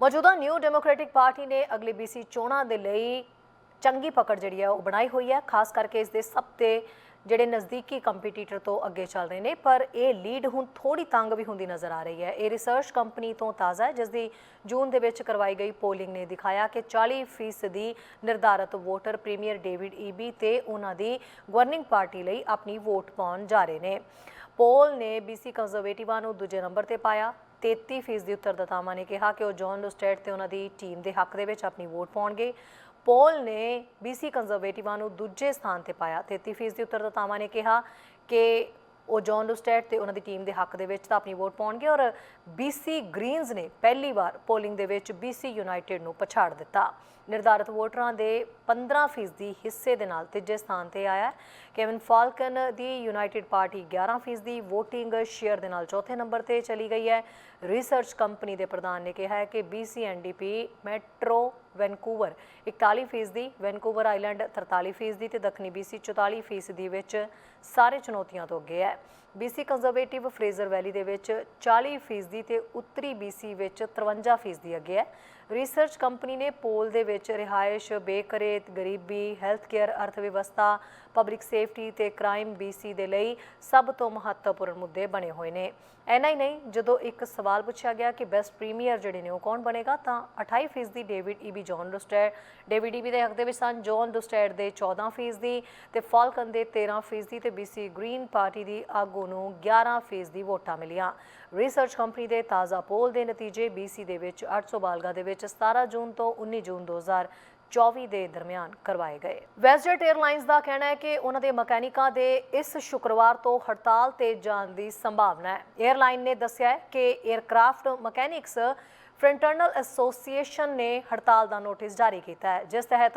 ਮੌਜੂਦਾ new democratic party ਨੇ ਅਗਲੀ ਬੀਸੀ ਚੋਣਾਂ ਦੇ ਲਈ ਚੰਗੀ ਪਕੜ ਜਿਹੜੀ ਹੈ ਉਹ ਬਣਾਈ ਹੋਈ ਹੈ, ਖਾਸ ਕਰਕੇ ਇਸ ਦੇ ਸਭ ਤੇ ਜਿਹੜੇ ਨਜ਼ਦੀਕੀ ਕੰਪੀਟੀਟਰ ਤੋਂ ਅੱਗੇ ਚੱਲ ਰਹੇ ਨੇ, ਪਰ ਇਹ ਲੀਡ ਹੁਣ ਥੋੜੀ ਤੰਗ ਵੀ ਹੁੰਦੀ ਨਜ਼ਰ ਆ ਰਹੀ ਹੈ। ਇਹ ਰਿਸਰਚ ਕੰਪਨੀ ਤੋਂ ਤਾਜ਼ਾ ਹੈ ਜਿਸ ਦੀ ਜੂਨ ਦੇ ਵਿੱਚ ਕਰਵਾਈ ਗਈ ਪੋਲਿੰਗ ਨੇ ਦਿਖਾਇਆ ਕਿ 40% ਦੀ ਨਿਰਧਾਰਤ ਵੋਟਰ ਪ੍ਰੀਮੀਅਰ ਡੇਵਿਡ ਈਬੀ ਤੇ ਉਹਨਾਂ ਦੀ ਗਵਰਨਿੰਗ ਪਾਰਟੀ ਲਈ ਆਪਣੀ ਵੋਟ ਪਾਉਣ ਜਾ ਰਹੇ ਨੇ। ਪੋਲ ਨੇ ਬੀਸੀ ਕੰਜ਼ਰਵੇਟਿਵਾਂ ਨੂੰ ਦੂਜੇ ਨੰਬਰ ਤੇ ਪਾਇਆ। 33% ਦੀ ਉੱਤਰਦਾਤਾਵਾਂ ਨੇ ਕਿਹਾ ਕਿ ਉਹ ਜੌਨ ਲੁਸਟੈਟ ਤੇ ਉਹਨਾਂ ਦੀ ਟੀਮ ਦੇ ਹੱਕ ਦੇ ਵਿੱਚ ਆਪਣੀ ਵੋਟ ਪਾਉਣਗੇ। ਪੋਲ ਨੇ ਬੀਸੀ ਕੰਜ਼ਰਵੇਟਿਵਾਂ ਨੂੰ ਦੂਜੇ ਸਥਾਨ ਤੇ ਪਾਇਆ। 33% ਉੱਤਰਦਾਤਾਵਾਂ ਨੇ ਕਿਹਾ ਕਿ ਉਹ ਜੌਨ ਲੁਸਟੈਟ ਤੇ ਉਹਨਾਂ ਦੀ ਟੀਮ ਦੇ ਹੱਕ ਦੇ ਵਿੱਚ ਤਾਂ ਆਪਣੀ ਵੋਟ ਪਾਉਣਗੇ ਔਰ ਬੀਸੀ ਗ੍ਰੀਨਜ਼ ਨੇ ਪਹਿਲੀ ਵਾਰ ਪੋਲਿੰਗ ਦੇ ਵਿੱਚ ਬੀਸੀ ਯੂਨਾਈਟਿਡ ਨੂੰ ਪਛਾੜ ਦਿੱਤਾ। ਨਿਰਧਾਰਿਤ ਵੋਟਰਾਂ ਦੇ 15% ਦੀ ਹਿੱਸੇ ਦੇ ਨਾਲ ਤੀਜੇ ਸਥਾਨ ਤੇ ਆਇਆ ਕੇਵਨ ਫਾਲਕਨ ਦੀ ਯੂਨਾਈਟਿਡ ਪਾਰਟੀ 11% ਦੀ ਵੋਟਿੰਗ ਸ਼ੇਅਰ ਦੇ ਨਾਲ ਚੌਥੇ ਨੰਬਰ ਤੇ ਚਲੀ ਗਈ ਹੈ। ਰਿਸਰਚ ਕੰਪਨੀ ਦੇ ਪ੍ਰਧਾਨ ਨੇ ਕਿਹਾ ਹੈ ਕਿ BCNDP ਮੈਟਰੋ ਵੈਨਕੂਵਰ। 41 ਫੀਸਦੀ ਵੈਨਕੂਵਰ ਆਈਲੈਂਡ 43% ਦੀ ਤੇ ਦੱਖਣੀ BC 44% ਦੀ ਵਿੱਚ ਸਾਰੇ ਚੁਣੌਤੀਆਂ ਤੋਂ ਅੱਗੇ ਹੈ। BC ਕੰਜ਼ਰਵੇਟਿਵ ਫਰੇਜ਼ਰ ਵੈਲੀ ਦੇ ਵਿੱਚ 40% ਦੀ ਤੇ ਉੱਤਰੀ BC ਵਿੱਚ 53% ਅੱਗੇ ਹੈ। ਰਿਸਰਚ ਕੰਪਨੀ ਨੇ ਪੋਲ ਦੇ ਵਿੱਚ ਰਿਹਾਇਸ਼, ਬੇਕਰੇਤ, ਗਰੀਬੀ ਹੈਲਥ ਕੇਅਰ ਅਰਥ ਵਿਵਸਥਾ ਪਬਲਿਕ ਸੇਫਟੀ ਤੇ ਕ੍ਰਾਈਮ BC ਦੇ ਲਈ ਸਭ ਤੋਂ ਮਹੱਤਵਪੂਰਨ ਮੁੱਦੇ ਬਣੇ ਹੋਏ ਨੇ। ਐਨਾ ਹੀ ਨਹੀਂ, ਜਦੋਂ ਇੱਕ ਸਵਾਲ ਪੁੱਛਿਆ ਗਿਆ ਕਿ ਬੈਸਟ ਪ੍ਰੀਮੀਅਰ ਜਿਹੜੇ ਨੇ ਉਹ ਕੌਣ ਬਣੇਗਾ, ਤਾਂ 28% ਦੀ David Eby John Rustad David Eby ਦੇ ਹੱਕ ਦੇ ਵਿੱਚ ਸਨ ਜੌਨ ਲੁਸਟੈਡ ਦੇ 14% ਦੀ ਤੇ ਫਾਲਕਨ ਦੇ 13% ਦੀ ਤੇ BC ਗ੍ਰੀਨ ਪਾਰਟੀ ਦੀ ਆਗੂ ਟੂ ਨੂੰ 11 ਫੀਸਦੀ ਵੋਟਾਂ ਮਿਲੀਆਂ। ਰਿਸਰਚ ਕੰਪਨੀ ਦੇ ਤਾਜ਼ਾ ਪੋਲ ਦੇ ਨਤੀਜੇ BC ਦੇ ਵਿੱਚ 800 ਬਾਲਗਾ ਦੇ ਵਿੱਚ 17 ਜੂਨ ਤੋਂ 19 ਜੂਨ 24 ਦੇ ਦਰਮਿਆਨ ਕਰਵਾਏ ਗਏ। ਵੈਸਟਜੈਟ 에ਅਰਲਾਈਨਸ ਦਾ ਕਹਿਣਾ ਹੈ ਕਿ ਉਹਨਾਂ ਦੇ ਮਕੈਨਿਕਾਂ ਦੇ ਇਸ ਸ਼ੁੱਕਰਵਾਰ ਤੋਂ ਹੜਤਾਲ ਤੇ ਜਾਣ ਦੀ ਸੰਭਾਵਨਾ ਹੈ। ਏਅਰਲਾਈਨ ਨੇ ਦੱਸਿਆ ਹੈ ਕਿ 에ਅਰਕ੍ਰਾਫਟ ਮਕੈਨਿਕਸ ਫਰੰਟਰਨਲ ਐਸੋਸੀਏਸ਼ਨ ਨੇ ਹੜਤਾਲ ਦਾ ਨੋਟਿਸ ਜਾਰੀ ਕੀਤਾ ਹੈ, ਜਿਸ ਤਹਿਤ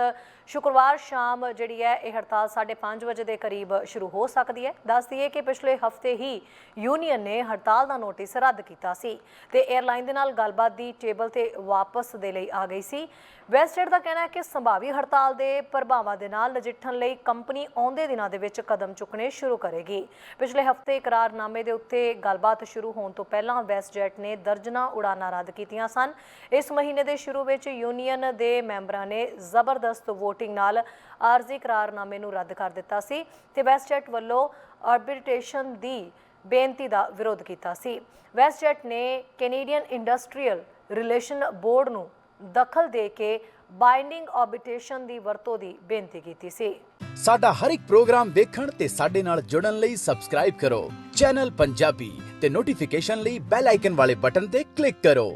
ਸ਼ੁੱਕਰਵਾਰ ਸ਼ਾਮ ਜਿਹੜੀ ਹੈ, ਇਹ ਹੜਤਾਲ 5:30 ਵਜੇ ਦੇ ਕਰੀਬ ਸ਼ੁਰੂ ਹੋ ਸਕਦੀ ਹੈ। ਦੱਸ ਦਈਏ ਕਿ ਪਿਛਲੇ ਹਫ਼ਤੇ ਹੀ ਯੂਨੀਅਨ ਨੇ ਹੜਤਾਲ ਦਾ ਨੋਟਿਸ ਰੱਦ ਕੀਤਾ ਸੀ ਤੇ 에ਅਰਲਾਈਨ ਦੇ ਨਾਲ ਗੱਲਬਾਤ ਦੀ ਟੇਬਲ ਤੇ ਵਾਪਸ ਦੇ ਲਈ ਆ ਗਈ ਸੀ। ਵੈਸਟਜੈਟ ਦਾ ਕਹਿਣਾ ਹੈ ਕਿ ਸੰਭਾਵੀ ਹੜਤਾਲ ਦੇ ਪ੍ਰਭਾਵਾਂ ਦੇ ਨਾਲ ਨਜਿੱਠਣ ਲਈ ਕੰਪਨੀ ਆਉਂਦੇ ਦਿਨਾਂ ਦੇ ਵਿੱਚ ਕਦਮ ਚੁੱਕਣੇ ਸ਼ੁਰੂ ਕਰੇਗੀ। ਪਿਛਲੇ ਹਫ਼ਤੇ ਇਕਰਾਰਨਾਮੇ ਦੇ ਉੱਤੇ ਗੱਲਬਾਤ ਸ਼ੁਰੂ ਹੋਣ ਤੋਂ ਪਹਿਲਾਂ ਵੈਸਟਜੈਟ ਨੇ ਦਰਜਨਾ ਉਡਾਨਾਂ ਰੱਦ ਕੀਤੀਆਂ ਸਨ। ਇਸ ਮਹੀਨੇ ਦੇ ਸ਼ੁਰੂ ਵਿੱਚ ਯੂਨੀਅਨ ਦੇ ਮੈਂਬਰਾਂ ਨੇ ਜ਼ਬਰਦਸਤ VOTING ਨਾਲ ਆਰਜ਼ੀ ਇਕਰਾਰਨਾਮੇ ਨੂੰ ਰੱਦ ਕਰ ਦਿੱਤਾ ਸੀ ਤੇ ਵੈਸਟਜੈਟ ਵੱਲੋਂ ਆਰਬਿਟ੍ਰੇਸ਼ਨ ਦੀ ਬੇਨਤੀ ਦਾ ਵਿਰੋਧ ਕੀਤਾ ਸੀ। ਵੈਸਟਜੈਟ ਨੇ ਕੈਨੇਡੀਅਨ ਇੰਡਸਟਰੀਅਲ ਰਿਲੇਸ਼ਨ ਬੋਰਡ ਨੂੰ ਦਖਲ ਦੇ ਕੇ ਬਾਈਂਡਿੰਗ ਆਰਬਿਟ੍ਰੇਸ਼ਨ ਦੀ ਵਰਤੋਂ ਦੀ ਬੇਨਤੀ ਕੀਤੀ ਸੀ। ਸਾਡਾ ਹਰ ਇੱਕ ਪ੍ਰੋਗਰਾਮ ਦੇਖਣ ਤੇ ਸਾਡੇ ਨਾਲ ਜੁੜਨ ਲਈ ਸਬਸਕ੍ਰਾਈਬ ਕਰੋ। ਚੈਨਲ ਪੰਜਾਬੀ ਤੇ ਨੋਟੀਫਿਕੇਸ਼ਨ ਲਈ ਬੈਲ ਆਈਕਨ ਵਾਲੇ ਬਟਨ ਤੇ ਕਲਿੱਕ ਕਰੋ।